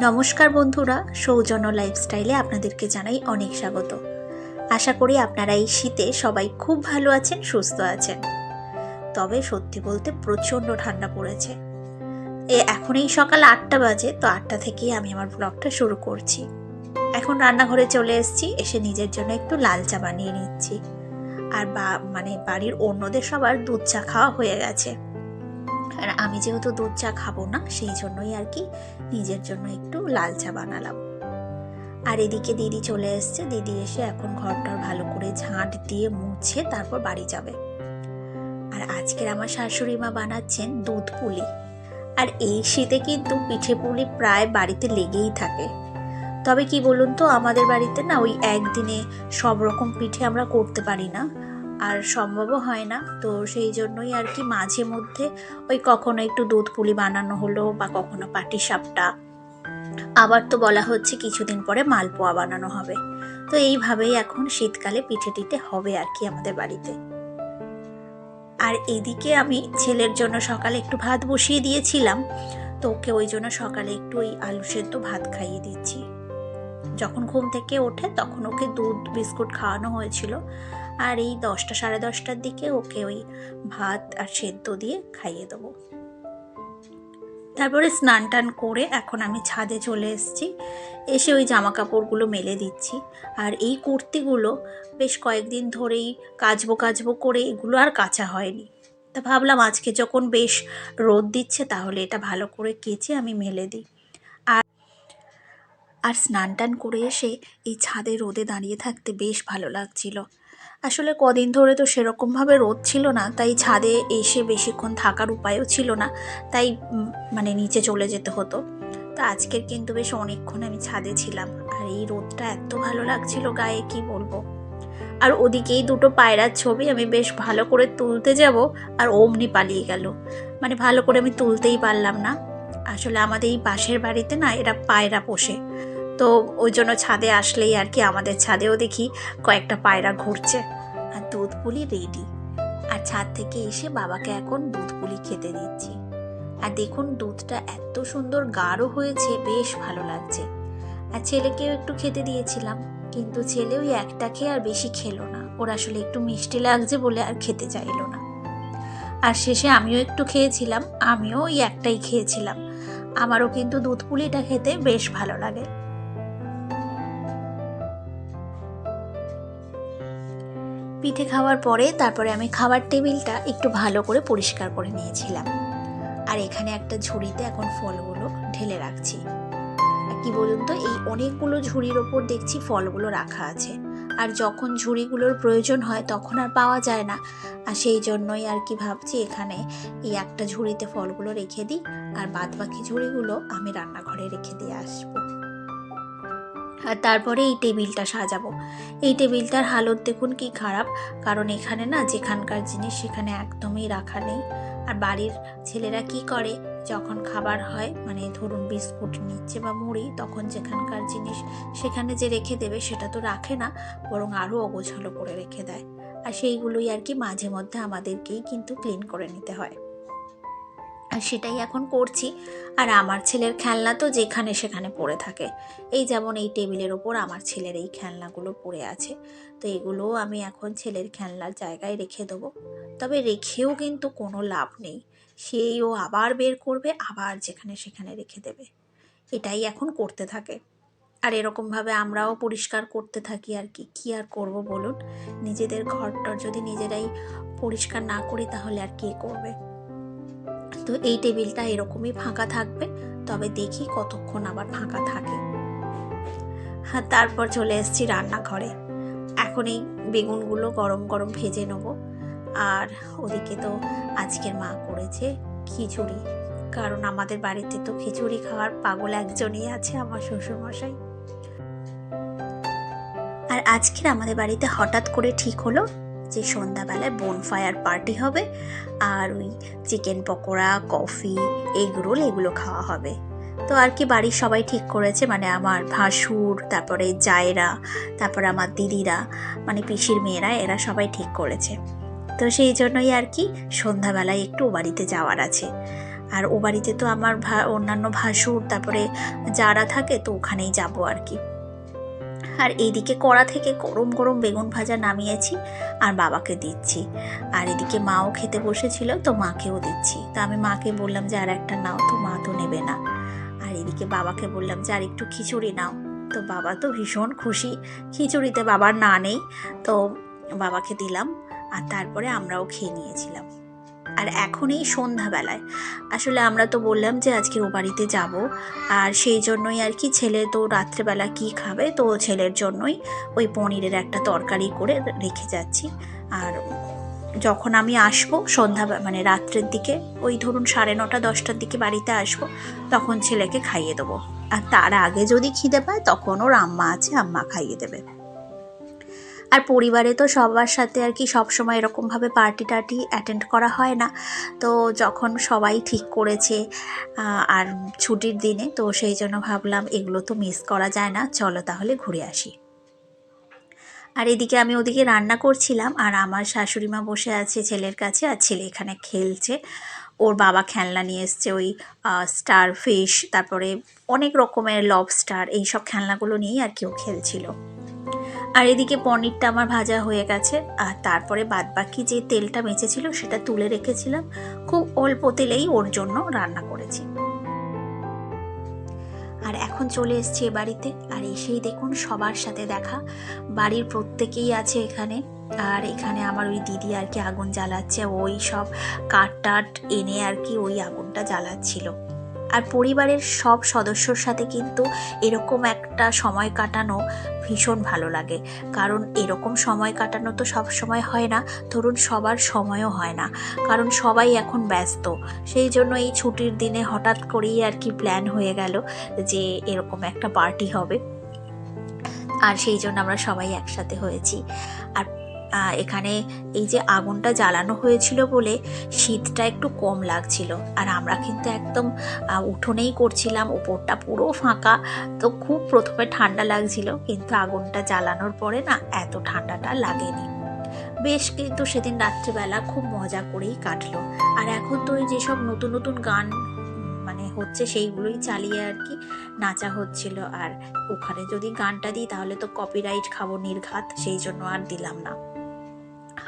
নমস্কার বন্ধুরা, সৌজন্য লাইফস্টাইলে আপনাদেরকে জানাই অনেক স্বাগত। আশা করি আপনারা এই শীতে সবাই খুব ভালো আছেন, সুস্থ আছেন। তবে সত্যি বলতে প্রচণ্ড ঠান্ডা পড়েছে। এ এখন এই সকাল আটটা বাজে, তো আটটা থেকেই আমি আমার ব্লগটা শুরু করছি। এখন রান্নাঘরে চলে এসেছি, এসে নিজের জন্য একটু লাল চা বানিয়ে নিচ্ছি। আর বা মানে বাড়ির অন্যদের সবার দুধ চা খাওয়া হয়ে গেছে। আর আমি যেহেতু দুধ চা খাব না, সেই জন্যই আর কি নিজের জন্য একটু লাল চা বানালাম। আর এদিকে দিদি চলে এসছে। দিদি এসে এখন ঘরটার ভালো করে ঝাঁট দিয়ে মুছে তারপর বাড়ি যাবে। আর আজকের আমার শাশুড়ি মা বানাচ্ছেন দুধ পুলি। আর এই শীতে কিন্তু পিঠে পুলি প্রায় বাড়িতে লেগেই থাকে। তবে কি বলুন তো, আমাদের বাড়িতে না ওই একদিনে সব রকম পিঠে আমরা করতে পারি না। আর সম্ভবও হয় না। তো সেই জন্যই আর কি মাঝে মধ্যে ওই কখনো একটু দুধ পুলি বানানো হলো বা কখনো পাটি সাপটা। আবার তো বলা হচ্ছে কিছুদিন পরে মালপোয়া বানানো হবে। তো এইভাবেই এখন শীতকালে পিঠে টিঠে হবে আর কি আমাদের বাড়িতে। আর এদিকে আমি ছেলের জন্য সকালে একটু ভাত বসিয়ে দিয়েছিলাম। তো ওকে ওই জন্য সকালে একটু ওই আলু সেদ্ধ ভাত খাইয়ে দিচ্ছি। যখন ঘুম থেকে ওঠে তখন ওকে দুধ, বিস্কুট খাওয়ানো হয়েছিল। আর এই দশটা সাড়ে দশটার দিকে ওকে ওই ভাত আর সেদ্ধ দিয়ে খাইয়ে দেবো। তারপরে স্নান টান করে এখন আমি ছাদে চলে এসেছি। এসে ওই জামা কাপড়গুলো মেলে দিচ্ছি। আর এই কুর্তিগুলো বেশ কয়েকদিন ধরেই কাচবো কাচবো করে এগুলো আর কাচা হয়নি। তা ভাবলাম আজকে যখন বেশ রোদ দিচ্ছে তাহলে এটা ভালো করে কেচে আমি মেলে দিই। আর আর স্নান টান করে এসে এই ছাদে রোদে দাঁড়িয়ে থাকতে বেশ ভালো লাগছিল। আসলে কদিন ধরে তো সেরকমভাবে রোদ ছিল না, তাই ছাদে এসে বেশিক্ষণ থাকার উপায়ও ছিল না, তাই মানে নিচে চলে যেতে হতো। তো আজকের কিন্তু বেশ অনেকক্ষণ আমি ছাদে ছিলাম, আর এই রোদটা এত ভালো লাগছিল গায়ে, কি বলব? আর ওদিকেই দুটো পায়রার ছবি আমি বেশ ভালো করে তুলতে যাব, আর অমনি পালিয়ে গেল। মানে ভালো করে আমি তুলতেই পারলাম না। আসলে আমাদের এই পাশের বাড়িতে না এরা পায়রা পোষে। তো ওই জন্য ছাদে আসলেই আর কি আমাদের ছাদেও দেখি কয়েকটা পায়রা ঘুরছে। আর দুধ পুলি রেডি আর ছাদ থেকে এসে বাবাকে এখন দুধ পুলি খেতে দিচ্ছি। আর দেখুন দুধটা এত সুন্দর গাঢ় হয়েছে, বেশ ভালো লাগছে। আর ছেলেকেও একটু খেতে দিয়েছিলাম, কিন্তু ছেলে ওই একটা খেয়ে আর বেশি খেলো না। ওর আসলে একটু মিষ্টি লাগছে বলে আর খেতে চাইলো না। আর শেষে আমিও একটু খেয়েছিলাম, আমিও ওই একটাই খেয়েছিলাম। আমারও কিন্তু দুধ পুলিটা খেতে বেশ ভালো লাগে। পিঠে খাওয়ার পরে তারপরে আমি খাবার টেবিলটা একটু ভালো করে পরিষ্কার করে নিয়েছিলাম। আর এখানে একটা ঝুড়িতে এখন ফলগুলো ঢেলে রাখছি। কি বলুন তো, এই অনেকগুলো ঝুড়ির ওপর দেখছি ফলগুলো রাখা আছে। আর যখন ঝুড়িগুলোর প্রয়োজন হয় তখন আর পাওয়া যায় না। আর সেই জন্যই আর কি ভাবছি এখানে এই একটা ঝুড়িতে ফলগুলো রেখে দিই। আর বাদ বাকি ঝুড়িগুলো আমি রান্নাঘরে রেখে দিয়ে আসব। আর তারপরে এই টেবিলটা সাজাবো। এই টেবিলটার হালত দেখুন কি খারাপ, কারণ এখানে না যেখানকার জিনিস সেখানে একদমই রাখা নেই। আর বাড়ির ছেলেরা কি করে, যখন খাবার হয় মানে ধরুন বিস্কুট নিচ্ছে বা মুড়ি, তখন যেখানকার জিনিস সেখানে যে রেখে দেবে সেটা তো রাখে না, বরং আরও অগোছালো করে রেখে দেয়। আর সেইগুলোই আর কি মাঝে মধ্যে আমাদেরকেই কিন্তু ক্লিন করে নিতে হয়। আর সেটাই এখন করছি। আর আমার ছেলের খেলনা তো যেখানে সেখানে পড়ে থাকে। এই যেমন এই টেবিলের ওপর আমার ছেলের এই খেলনাগুলো পড়ে আছে। তো এগুলোও আমি এখন ছেলের খেলনার জায়গায় রেখে দেবো। তবে রেখেও কিন্তু কোনো লাভ নেই। সেই ও আবার বের করবে, আবার যেখানে সেখানে রেখে দেবে। এটাই এখন করতে থাকে। আর এরকমভাবে আমরাও পরিষ্কার করতে থাকি আর কি। কী আর করব বলুন? নিজেদের ঘরটর যদি নিজেরাই পরিষ্কার না করি তাহলে আর কে করবে? তো এই টেবিলটা এরকমই ফাঁকা থাকবে, তবে দেখি কতক্ষণ আবার ফাঁকা থাকে। হ্যাঁ তারপর চলে এসেছি রান্নাঘরে। এখন এই বেগুনগুলো গরম গরম ভেজে নেব। আর ওদিকে তো আজকের মা করেছে খিচুড়ি। কারণ আমাদের বাড়িতে তো খিচুড়ি খাওয়ার পাগল একজনই আছে আমার শ্বশুরমশাই। আর আজকের আমাদের বাড়িতে হঠাৎ করে ঠিক হলো? যে সন্ধ্যাবেলায় বোনফায়ার পার্টি হবে আর ওই chicken pakora coffee egg roll এগুলো খাওয়া হবে। তো আর কি বাড়ির সবাই ঠিক করেছে মানে আমার ভাসুর, তারপরে জায়রা, তারপরে আমার দিদিরা মানে পিসির মেয়েরা, এরা সবাই ঠিক করেছে। তো সেই জন্যই আর কি সন্ধ্যাবেলায় একটু ও বাড়িতে যাওয়ার আছে। আর ও বাড়িতে তো আমার অন্যান্য ভাসুর, তারপরে যারা থাকে তো ওখানেই যাব আর কি। আর এইদিকে কড়া থেকে গরম গরম বেগুন ভাজা নামিয়েছি আর বাবাকে দিচ্ছি। আর এদিকে মাও খেতে বসেছিল, তো মাকেও দিচ্ছি। তো আমি মাকে বললাম যে, আর একটা নাও, তো মা তো নেবে না। আর এদিকে বাবাকে বললাম যে, আর একটু খিচুড়ি নাও। তো বাবা তো ভীষণ খুশি, খিচুড়িতে বাবার না নেই, তো বাবাকে দিলাম। আর তারপরে আমরাও খেয়ে নিয়েছিলাম। আর এখন এই সন্ধ্যাবেলায়। আসলে আমরা তো বললাম যে আজকে ও বাড়িতে যাব, আর সেই জন্যই আর কি ছেলে তো রাত্রেবেলা কি খাবে, তো ছেলের জন্যই ওই পনিরের একটা তরকারি করে রেখে যাচ্ছি। আর যখন আমি আসব সন্ধ্যা মানে রাত্রের দিকে, ওই ধরুন সাড়ে নটা, দশটার দিকে বাড়িতে আসব, তখন ছেলেকে খাইয়ে দেবো। আর তার আগে যদি খিদে পায় তখন ওর আম্মা আছে, আম্মা খাইয়ে দেবে। আর পরিবারে তো সবার সাথে আর কি সবসময় এরকমভাবে পার্টি টার্টি অ্যাটেন্ড করা হয় না। তো যখন সবাই ঠিক করেছে আর ছুটির দিনে, তো সেই জন্য ভাবলাম এগুলো তো মিস করা যায় না, চলো তাহলে ঘুরে আসি। আর এদিকে আমি ওদিকে রান্না করছিলাম, আর আমার শাশুড়ি মা বসে আছে ছেলের কাছে, আর ছেলে এখানে খেলছে। ওর বাবা খেলনা নিয়ে এসছে ওই স্টার ফিশ তারপরে অনেক রকমের লবস্টার এইসব খেলনাগুলো নিয়েই আর কি ও খেলছিল। আর এদিকে পনিরটা আমার ভাজা হয়ে গেছে। আর তারপরে বাদবাকি যে তেলটা বেঁচেছিল সেটা তুলে রেখেছিলাম। খুব অল্প তেলেই ওর জন্য রান্না করেছি। আর এখন চলে এসছি এ বাড়িতে। আর এসেই দেখুন সবার সাথে দেখা। বাড়ির প্রত্যেকেই আছে এখানে। আর এখানে আমার ওই দিদি আর কি আগুন জ্বালাচ্ছে। ওই সব কাঠ টাট এনে আর কি ওই আগুনটা জ্বালাচ্ছিল। আর পরিবারের সব সদস্যর সাথে কিন্তু এরকম একটা সময় কাটানো ভীষণ ভালো লাগে। কারণ এরকম সময় কাটানো তো সব সময় হয় না, ধরুন সবার সময়ও হয় না। কারণ সবাই এখন ব্যস্ত, সেই জন্য এই ছুটির দিনে হঠাৎ করেই আর কি প্ল্যান হয়ে গেল যে এরকম একটা পার্টি হবে। আর সেই জন্য আমরা সবাই একসাথে হয়েছি। আর এখানে এই যে আগুনটা জ্বালানো হয়েছিল বলে শীতটা একটু কম লাগছিল। আর আমরা কিন্তু একদম উঠোনেই করছিলাম, উপরটা পুরো ফাঁকা। তো খুব প্রথমে ঠান্ডা লাগছিল, কিন্তু আগুনটা জ্বালানোর পরে না এত ঠান্ডাটা লাগেনি। বেশ কিন্তু সেদিন রাত্রিবেলা খুব মজা করেই কাটলো। আর এখন তো যেসব নতুন নতুন গান মানে হচ্ছে সেইগুলোই চালিয়ে আর কি নাচা হচ্ছিল। আর ওখানে যদি গানটা দিই তাহলে তো কপিরাইট খাব নির্ঘাত, সেই জন্য আর দিলাম না।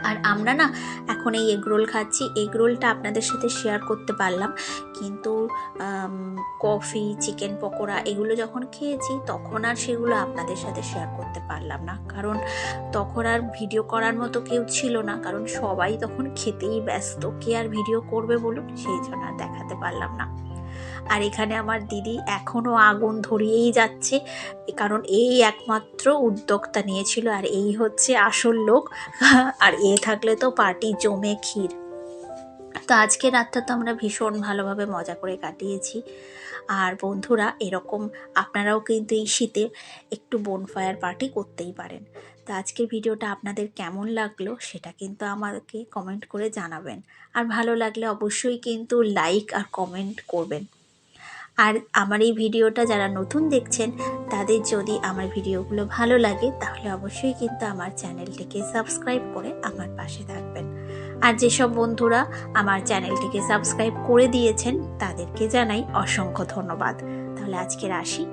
আর আমরা না এখন এই এগরোল খাচ্ছি। এগরোলটা আপনাদের সাথে শেয়ার করতে পারলাম। কিন্তু কফি চিকেন পকোড়া এগুলো যখন খেয়েছি, তখন আর সেগুলো আপনাদের সাথে শেয়ার করতে পারলাম না। কারণ, তখন আর ভিডিও করার মতো কেউ ছিল না। কারণ সবাই তখন খেতেই ব্যস্ত। কে আর ভিডিও করবে বলুন? সেই জন্য আর দেখাতে পারলাম না। আর এখানে আমার দিদি এখনও আগুন ধরিয়েই যাচ্ছে কারণ এই একমাত্র উদ্যোক্তা নিয়েছিল আর এই হচ্ছে আসল লোক। আর এ থাকলে তো পার্টি জমে ক্ষীর। তো আজকে রাতটা তো আমরা ভীষণ ভালোভাবে মজা করে কাটিয়েছি। আর বন্ধুরা, এরকম আপনারাও কিন্তু এই শীতে একটু বনফায়ার পার্টি করতেই পারেন। তো আজকের ভিডিওটা আপনাদের কেমন লাগল সেটা কিন্তু আমাকে কমেন্ট করে জানাবেন। আর ভালো লাগলে অবশ্যই কিন্তু লাইক আর কমেন্ট করবেন। আর আমার এই ভিডিওটা যারা নতুন দেখছেন, তাদের যদি আমার ভিডিওগুলো ভালো লাগে, তাহলে অবশ্যই কিন্তু আমার চ্যানেলটিকে সাবস্ক্রাইব করে আমার পাশে থাকবেন। আর যেসব বন্ধুরা আমার চ্যানেলটিকে সাবস্ক্রাইব করে দিয়েছেন, তাদেরকে জানাই অসংখ্য ধন্যবাদ। তাহলে আজকের আসি।